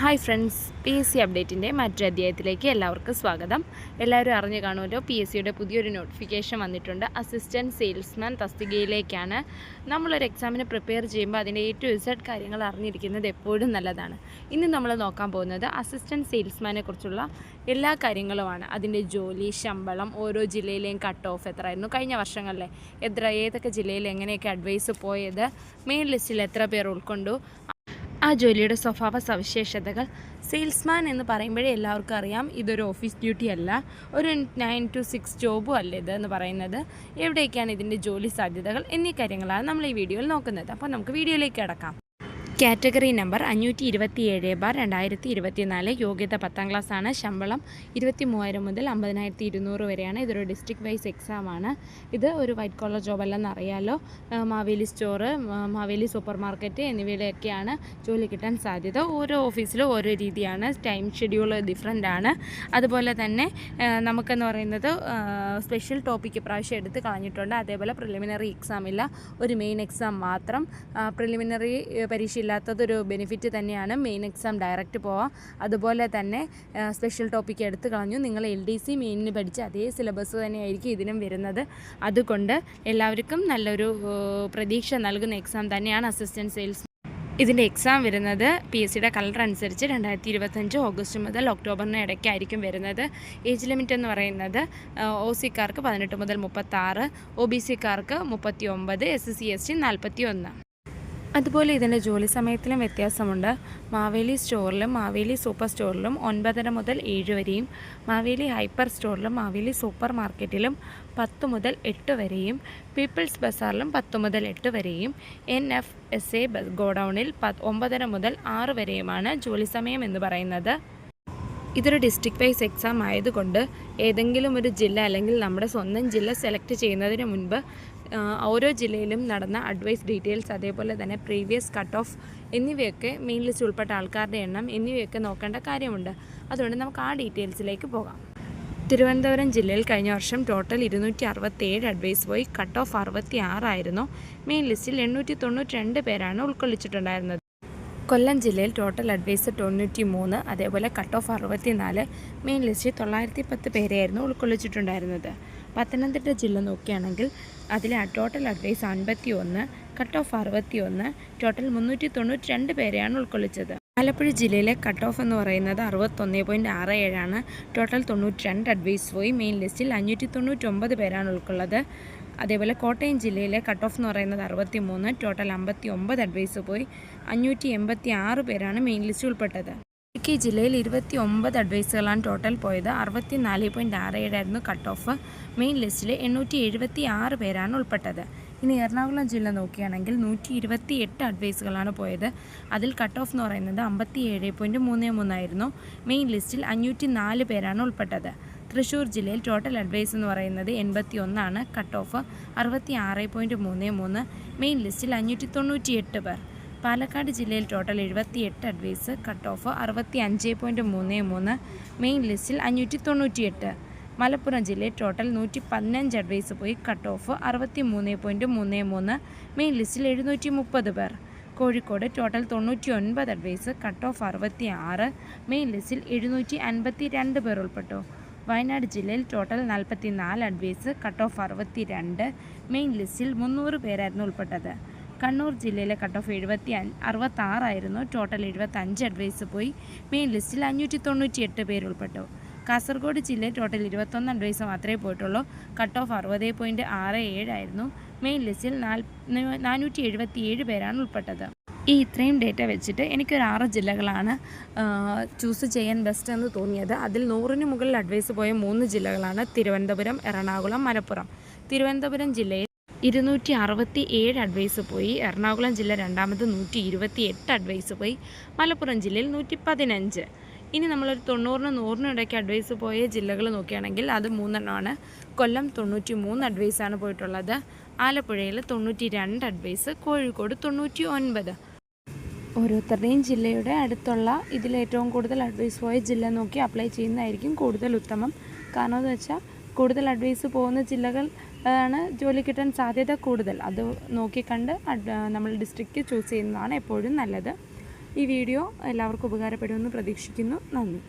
Hi friends P S C അപ്ഡേറ്റിന്റെ മറ്റൊരു അധ്യായത്തിലേക്ക് എല്ലാവർക്കും സ്വാഗതം. എല്ലാവരും അറിഞ്ഞു കാണുമല്ലോ പി എസ് സിയുടെ പുതിയൊരു നോട്ടിഫിക്കേഷൻ വന്നിട്ടുണ്ട്. അസിസ്റ്റന്റ് സെയിൽസ്മാൻ തസ്തികയിലേക്കാണ്. നമ്മളൊരു എക്സാമിന് പ്രിപ്പയർ ചെയ്യുമ്പോൾ അതിന്റെ എ ടു ഇസഡ് കാര്യങ്ങൾ അറിഞ്ഞിരിക്കുന്നത് എപ്പോഴും നല്ലതാണ്. ഇന്ന് നമ്മൾ നോക്കാൻ പോകുന്നത് അസിസ്റ്റന്റ് സെയിൽസ്മാനെ കുറിച്ചുള്ള എല്ലാ കാര്യങ്ങളുമാണ്. അതിന്റെ ജോലി ശമ്പളം ഓരോ ജില്ലയിലെയും കട്ട് ഓഫ് എത്രയായിരുന്നു കഴിഞ്ഞ വർഷങ്ങളിലെ എത്ര ഏതൊക്കെ ജില്ലയിൽ എങ്ങനെയൊക്കെ അഡ്വൈസ് പോയത് മെയിൻ ലിസ്റ്റിൽ എത്ര പേർ ഉൾക്കൊണ്ടു. ആ ജോലിയുടെ സ്വഭാവ സവിശേഷതകൾ സെയിൽസ്മാൻ എന്ന് പറയുമ്പോഴേ എല്ലാവർക്കും അറിയാം. ഇതൊരു ഓഫീസ് ഡ്യൂട്ടി അല്ല. ഒരു നയൻ ടു സിക്സ് ജോബും അല്ല ഇത് എന്ന് പറയുന്നത്. എവിടെയൊക്കെയാണ് ഇതിന്റെ ജോലി സാധ്യതകൾ എന്നീ കാര്യങ്ങളാണ് നമ്മൾ ഈ വീഡിയോയിൽ നോക്കുന്നത്. അപ്പോൾ നമുക്ക് വീഡിയോയിലേക്ക് കിടക്കാം. കാറ്റഗറി നമ്പർ അഞ്ഞൂറ്റി ഇരുപത്തി ഏഴ് ബാർ രണ്ടായിരത്തി ഇരുപത്തി നാല് യോഗ്യത പത്താം ക്ലാസ് ആണ് ശമ്പളം ഇരുപത്തി മൂവായിരം മുതൽ അമ്പതിനായിരത്തി ഇരുന്നൂറ് വരെയാണ്. ഇതൊരു ഡിസ്ട്രിക്ട് വൈസ് എക്സാം ആണ്. ഇത് ഒരു വൈറ്റ് കോളർ ജോബ് അല്ലെന്ന് അറിയാലോ Maveli store Maveli super market എന്നിവയിലൊക്കെയാണ് ജോലി കിട്ടാൻ സാധ്യത. ഓരോ ഓഫീസിലും ഓരോ രീതിയാണ്. ടൈം ഷെഡ്യൂൾ ഡിഫറെന്റ് ആണ്. അതുപോലെ തന്നെ നമുക്കെന്ന് പറയുന്നത് സ്പെഷ്യൽ ടോപ്പിക്ക് പ്രാവശ്യം എടുത്ത് കളഞ്ഞിട്ടുണ്ട്. അതേപോലെ പ്രിലിമിനറി എക്സാം ഇല്ല. ഒരു മെയിൻ എക്സാം മാത്രം പ്രിലിമിനറി പരീക്ഷ ഇല്ലാത്തതൊരു ബെനിഫിറ്റ് തന്നെയാണ്. മെയിൻ എക്സാം ഡയറക്റ്റ് പോവാം. അതുപോലെ തന്നെ സ്പെഷ്യൽ ടോപ്പിക്ക് എടുത്ത് കളഞ്ഞു. നിങ്ങൾ എൽ ഡി സി മെയിനിന് പഠിച്ച അതേ സിലബസ് തന്നെയായിരിക്കും ഇതിനും വരുന്നത്. അതുകൊണ്ട് എല്ലാവർക്കും നല്ലൊരു പ്രതീക്ഷ നൽകുന്ന എക്സാം തന്നെയാണ് അസിസ്റ്റന്റ് സെയിൽസ് ഇതിന്റെ എക്സാം വരുന്നത് പി എസ് സിയുടെ കളർ അനുസരിച്ച് രണ്ടായിരത്തി ഇരുപത്തഞ്ച് ഓഗസ്റ്റ് മുതൽ ഒക്ടോബറിന് ഇടയ്ക്കായിരിക്കും വരുന്നത്. ഏജ് ലിമിറ്റ് എന്ന് പറയുന്നത് ഒ സിക്കാർക്ക് പതിനെട്ട് മുതൽ മുപ്പത്താറ് ഒ ബി സിക്കാർക്ക് മുപ്പത്തി ഒമ്പത് എസ് സി എസ് ടി നാൽപ്പത്തി ഒന്ന് അതുപോലെ ഇതിന്റെ ജോലി സമയത്തിലും വ്യത്യാസമുണ്ട്. മാവേലി സ്റ്റോറിലും മാവേലി സൂപ്പർ സ്റ്റോറിലും ഒൻപതര മുതൽ ഏഴ് വരെയും മാവേലി ഹൈപ്പർ സ്റ്റോറിലും മാവേലി സൂപ്പർ മാർക്കറ്റിലും പത്ത് മുതൽ എട്ട് വരെയും പീപ്പിൾസ് ബസാറിലും പത്ത് മുതൽ എട്ട് വരെയും എൻ എഫ് എസ് എ ഗോഡൗണിൽ പത്ത് ഒമ്പതര മുതൽ ആറ് വരെയുമാണ് ജോലി സമയം എന്ന് പറയുന്നത്. ഇതൊരു ഡിസ്ട്രിക്ട് വൈസ് എക്സാം ആയതുകൊണ്ട് ഏതെങ്കിലും ഒരു ജില്ല അല്ലെങ്കിൽ നമ്മുടെ സ്വന്തം ജില്ല സെലക്ട് ചെയ്യുന്നതിന് മുൻപ് ഓരോ ജില്ലയിലും നടന്ന അഡ്വൈസ് ഡീറ്റെയിൽസ് അതേപോലെ തന്നെ പ്രീവിയസ് കട്ട് ഓഫ് എന്നിവയൊക്കെ മെയിൻ ലിസ്റ്റ് ഉൾപ്പെട്ട ആൾക്കാരുടെ എണ്ണം എന്നിവയൊക്കെ നോക്കേണ്ട കാര്യമുണ്ട്. അതുകൊണ്ട് നമുക്ക് ആ ഡീറ്റെയിൽസിലേക്ക് പോകാം. തിരുവനന്തപുരം ജില്ലയിൽ കഴിഞ്ഞ വർഷം ടോട്ടൽ ഇരുന്നൂറ്റി അറുപത്തേഴ് അഡ്വൈസ് പോയി കട്ട് ഓഫ് അറുപത്തി ആറായിരുന്നു മെയിൻ ലിസ്റ്റിൽ എണ്ണൂറ്റി തൊണ്ണൂറ്റി രണ്ട് പേരാണ് ഉൾക്കൊള്ളിച്ചിട്ടുണ്ടായിരുന്നത്. കൊല്ലം ജില്ലയിൽ ടോട്ടൽ അഡ്വൈസ് തൊണ്ണൂറ്റി മൂന്ന് അതേപോലെ കട്ട് ഓഫ് അറുപത്തി നാല് മെയിൻ ലിസ്റ്റിൽ തൊള്ളായിരത്തി പത്ത് പേരെയായിരുന്നു ഉൾക്കൊള്ളിച്ചിട്ടുണ്ടായിരുന്നത്. പത്തനംതിട്ട ജില്ല നോക്കുകയാണെങ്കിൽ അതിലെ ടോട്ടൽ അഡ്വൈസ് അൻപത്തി ഒന്ന് കട്ട് ഓഫ് അറുപത്തി ഒന്ന് ടോട്ടൽ മുന്നൂറ്റി തൊണ്ണൂറ്റി രണ്ട് പേരെയാണ് ഉൾക്കൊള്ളിച്ചത്. ആലപ്പുഴ ജില്ലയിലെ കട്ട് ഓഫ് എന്ന് പറയുന്നത് അറുപത്തൊന്ന് പോയിന്റ് ആറ് ഏഴാണ്. ടോട്ടൽ തൊണ്ണൂറ്റി രണ്ട് അഡ്വൈസ് പോയി. മെയിൻ ലിസ്റ്റിൽ അഞ്ഞൂറ്റി തൊണ്ണൂറ്റൊമ്പത് പേരാണ് ഉൾക്കൊള്ളത്. അതേപോലെ കോട്ടയം ജില്ലയിലെ കട്ട് ഓഫ് എന്ന് പറയുന്നത് അറുപത്തി മൂന്ന് ടോട്ടൽ അമ്പത്തി ഒമ്പത് അഡ്വൈസ് പോയി. അഞ്ഞൂറ്റി എൺപത്തി ആറ് പേരാണ് മെയിൻ ലിസ്റ്റിൽ ഉൾപ്പെട്ടത്. ഇടുക്കി ജില്ലയിൽ ഇരുപത്തി ഒമ്പത് അഡ്വൈസുകളാണ് ടോട്ടൽ പോയത്. അറുപത്തി നാല് പോയിന്റ് ആറ് ഏഴായിരുന്നു കട്ട് ഓഫ് മെയിൻ ലിസ്റ്റിൽ എണ്ണൂറ്റി എഴുപത്തി ആറ് പേരാണ് ഉൾപ്പെട്ടത്. ഇനി എറണാകുളം ജില്ല നോക്കുകയാണെങ്കിൽ നൂറ്റി ഇരുപത്തി എട്ട് അഡ്വൈസുകളാണ് പോയത്. അതിൽ കട്ട് ഓഫ് എന്ന് പറയുന്നത് അമ്പത്തി ഏഴ് പോയിന്റ് മൂന്ന് മൂന്നായിരുന്നു. മെയിൻ ലിസ്റ്റിൽ അഞ്ഞൂറ്റി നാല് പേരാണ് ഉൾപ്പെട്ടത്. തൃശ്ശൂർ ജില്ലയിൽ ടോട്ടൽ അഡ്വൈസ് എന്ന് പറയുന്നത് എൺപത്തി ഒന്നാണ് കട്ട് ഓഫ് അറുപത്തി ആറ് പോയിന്റ് മൂന്ന് മൂന്ന്. മെയിൻ ലിസ്റ്റിൽ അഞ്ഞൂറ്റി തൊണ്ണൂറ്റി എട്ട് പേർ. പാലക്കാട് ജില്ലയിൽ ടോട്ടൽ എഴുപത്തി എട്ട് അഡ്വൈസ് കട്ട് ഓഫ് അറുപത്തി അഞ്ച് പോയിന്റ് മൂന്ന് മൂന്ന് മെയിൻ ലിസ്റ്റിൽ അഞ്ഞൂറ്റി തൊണ്ണൂറ്റിയെട്ട് മലപ്പുറം ജില്ലയിൽ ടോട്ടൽ നൂറ്റി പതിനഞ്ച് അഡ്വൈസ് പോയി കട്ട് ഓഫ് അറുപത്തി മൂന്ന് പോയിന്റ് മൂന്ന് മൂന്ന് മെയിൻ ലിസ്റ്റിൽ എഴുന്നൂറ്റി മുപ്പത് പേർ. കോഴിക്കോട് ടോട്ടൽ തൊണ്ണൂറ്റി ഒൻപത് അഡ്വൈസ് കട്ട് ഓഫ് അറുപത്തി ആറ് മെയിൻ ലിസ്റ്റിൽ എഴുന്നൂറ്റി അൻപത്തി രണ്ട് പേർ ഉൾപ്പെട്ടു. വയനാട് ജില്ലയിൽ ടോട്ടൽ നാൽപ്പത്തി നാല് അഡ്വൈസ് കട്ട് ഓഫ് അറുപത്തി രണ്ട് മെയിൻ ലിസ്റ്റിൽ മുന്നൂറ് പേരായിരുന്നു ഉൾപ്പെട്ടത്. കണ്ണൂർ ജില്ലയിലെ കട്ട് ഓഫ് എഴുപത്തി അറുപത്താറായിരുന്നു. ടോട്ടൽ എഴുപത്തഞ്ച് അഡ്വൈസ് പോയി. മെയിൻ ലിസ്റ്റിൽ അഞ്ഞൂറ്റി തൊണ്ണൂറ്റി എട്ട് പേര് ഉൾപ്പെട്ടു. കാസർഗോഡ് ജില്ലയിൽ ടോട്ടൽ ഇരുപത്തൊന്ന് അഡ്വൈസ് മാത്രമേ പോയിട്ടുള്ളൂ. കട്ട് ഓഫ് അറുപത് പോയിന്റ് ആറ് ഏഴായിരുന്നു മെയിൻ ലിസ്റ്റിൽ നാനൂറ്റി എഴുപത്തി ഏഴ് പേരാണ് ഉൾപ്പെട്ടത്. ഈ ഇത്രയും ഡേറ്റ വെച്ചിട്ട് എനിക്കൊരു ആറ് ജില്ലകളാണ് ചൂസ് ചെയ്യാൻ ബെസ്റ്റ് എന്ന് തോന്നിയത്. അതിൽ നൂറിന് മുകളിൽ അഡ്വൈസ് പോയ മൂന്ന് ജില്ലകളാണ് തിരുവനന്തപുരം എറണാകുളം മലപ്പുറം. തിരുവനന്തപുരം ജില്ലയിൽ ഇരുന്നൂറ്റി അറുപത്തി ഏഴ് അഡ്വൈസ് പോയി. എറണാകുളം ജില്ല രണ്ടാമത് നൂറ്റി ഇരുപത്തി എട്ട് അഡ്വൈസ് പോയി. മലപ്പുറം ജില്ലയിൽ നൂറ്റി പതിനഞ്ച് ഇനി നമ്മളൊരു തൊണ്ണൂറിന് നൂറിനും ഇടയ്ക്ക് അഡ്വൈസ് പോയ ജില്ലകൾ നോക്കുകയാണെങ്കിൽ അത് മൂന്നെണ്ണമാണ്. കൊല്ലം തൊണ്ണൂറ്റി മൂന്ന് അഡ്വൈസാണ് പോയിട്ടുള്ളത്. ആലപ്പുഴയിൽ തൊണ്ണൂറ്റി രണ്ട് അഡ്വൈസ് കോഴിക്കോട് തൊണ്ണൂറ്റി ഒൻപത് ഓരോരുത്തരുടെയും ജില്ലയുടെ അടുത്തുള്ള ഇതിലേറ്റവും കൂടുതൽ അഡ്വൈസ് പോയ ജില്ല നോക്കി അപ്ലൈ ചെയ്യുന്നതായിരിക്കും കൂടുതൽ ഉത്തമം. കാരണം എന്ന് വെച്ചാൽ കൂടുതൽ അഡ്വൈസ് പോകുന്ന ജില്ലകൾ ആണ് ജോലി കിട്ടാൻ സാധ്യത കൂടുതൽ. അത് നോക്കിക്കണ്ട് നമ്മൾ ഡിസ്ട്രിക്റ്റ് ചൂസ് ചെയ്യുന്നതാണ് എപ്പോഴും നല്ലത്. ഈ വീഡിയോ എല്ലാവർക്കും ഉപകാരപ്പെടുമെന്ന് പ്രതീക്ഷിക്കുന്നു. നന്ദി.